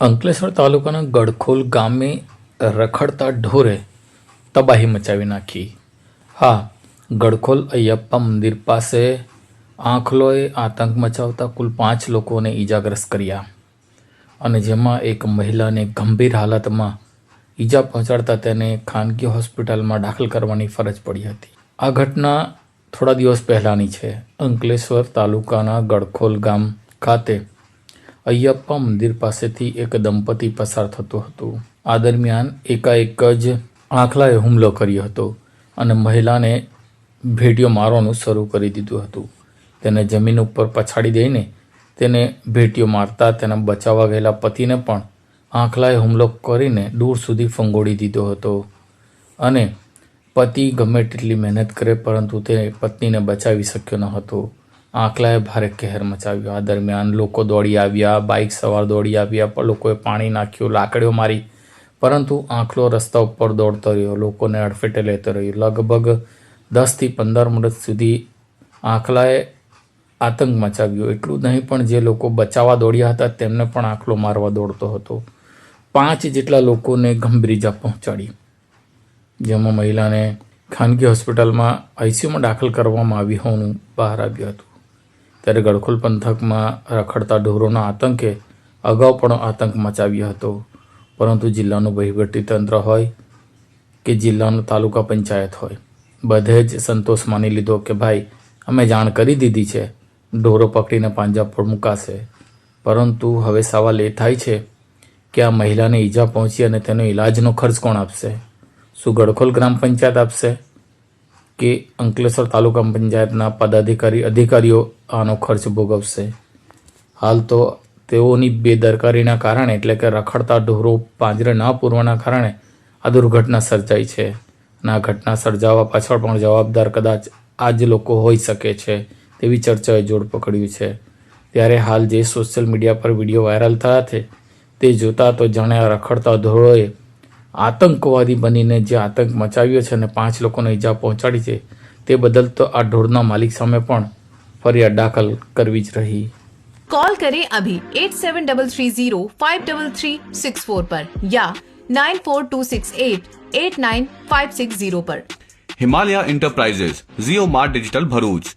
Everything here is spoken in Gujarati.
અંકલેશ્વર તાલુકાના ગડખોલ ગામે રખડતા ઢોરે તબાહી મચાવી નાખી. હા ગડખોલ અયપ્પા મંદિર પાસે આંખલોએ આતંક મચાવતા કુલ પાંચ લોકોને ઈજાગ્રસ્ત કર્યા. અને જેમાં એક મહિલાને ગંભીર હાલતમાં ઈજા પહોંચાડતા તેને ખાનગી હોસ્પિટલમાં દાખલ કરવાની ફરજ પડી હતી. આ ઘટના થોડા દિવસ પહેલાંની છે. અંકલેશ્વર તાલુકાના ગડખોલ ગામ ખાતે અયપ્પા મંદિર પાસેથી એક દંપતી પસાર થતું હતું. આ દરમિયાન એકાએક જ આંખલાએ હુમલો કર્યો હતો અને મહિલાને ભેટીઓ મારવાનું શરૂ કરી દીધું હતું. તેને જમીન ઉપર પછાડી દઈને તેને ભેટીઓ મારતા તેના બચાવવા ગયેલા પતિને પણ આંખલાએ હુમલો કરીને દૂર સુધી ફંગોળી દીધો હતો. અને પતિ ગમે તેટલી મહેનત કરે પરંતુ તે પત્નીને બચાવી શક્યો ન હતો. આંકલાએ ભારે કહેર મચાવ્યો આ દરમિયાન લોકો દોડી આવ્યા, બાઇક સવાર દોડી આવ્યા લોકોએ પાણી નાખ્યું, લાકડીઓ મારી. પરંતુ આંખલો રસ્તા ઉપર દોડતો રહ્યો, લોકોને અડફેટે લેતો રહ્યો. લગભગ દસથી પંદર મિનિટ સુધી આંખલાએ આતંક મચાવ્યો. એટલું નહીં, પણ જે લોકો બચાવવા દોડ્યા હતા, તેમને પણ આંખલો મારવા દોડતો હતો. પાંચ જેટલા લોકોને ગંભીર ઇજા પહોંચાડી. જેમાં મહિલાને ખાનગી હોસ્પિટલમાં આઈસીયુમાં દાખલ કરવામાં આવી હોવાનું બહાર આવ્યું હતું. ત્યારે ગડખોલ પંથકમાં રખડતા ઢોરોના આતંકે અગાઉ પણ આતંક મચાવ્યો હતો. પરંતુ જિલ્લાનું વહીવટી તંત્ર હોય કે જિલ્લાનું તાલુકા પંચાયત હોય, બધે જ સંતોષ માની લીધો કે ભાઈ, અમે જાણ કરી દીધી છે, ઢોરો પકડીને પાંજા પર મુકાશે. પરંતુ હવે સવાલ એ થાય છે કે આ મહિલાને ઈજા પહોંચી અને તેનો ઈલાજનો ખર્ચ કોણ આપશે? શું ગડખોલ ગ્રામ પંચાયત આપશે? કે અંકલેશ્વર તાલુકા પંચાયતના પદાધિકારી અધિકારીઓ આનો ખર્ચ ભોગવશે. હાલ તો તેઓની બેદરકારીના કારણે એટલે કે રખડતા ઢોરો પાંજરે ન પૂરવાના કારણે આ દુર્ઘટના સર્જાઈ છે. અને આ ઘટના સર્જાવા પાછળ પણ જવાબદાર કદાચ આ જ લોકો હોઈ શકે છે તેવી ચર્ચાએ જોડ પકડ્યું છે. ત્યારે હાલ જે સોશિયલ મીડિયા પર વીડિયો વાયરલ થયા છે તે જોતા તો જાણે રખડતા ઢોરોએ આતંકવાદી બનીને જે આતંક મચાવ્યો છે અને પાંચ લોકોને ઈજા પહોંચાડી છે તે બદલ તો આ ઢોરના માલિક સામે પણ ફરિયાદ દાખલ કરવી જ રહી कॉल करें अभी eight seven double three zero five double three six four पर या nine four two six eight eight nine five six zero पर Himalaya enterprises Jio mart digital Bharuch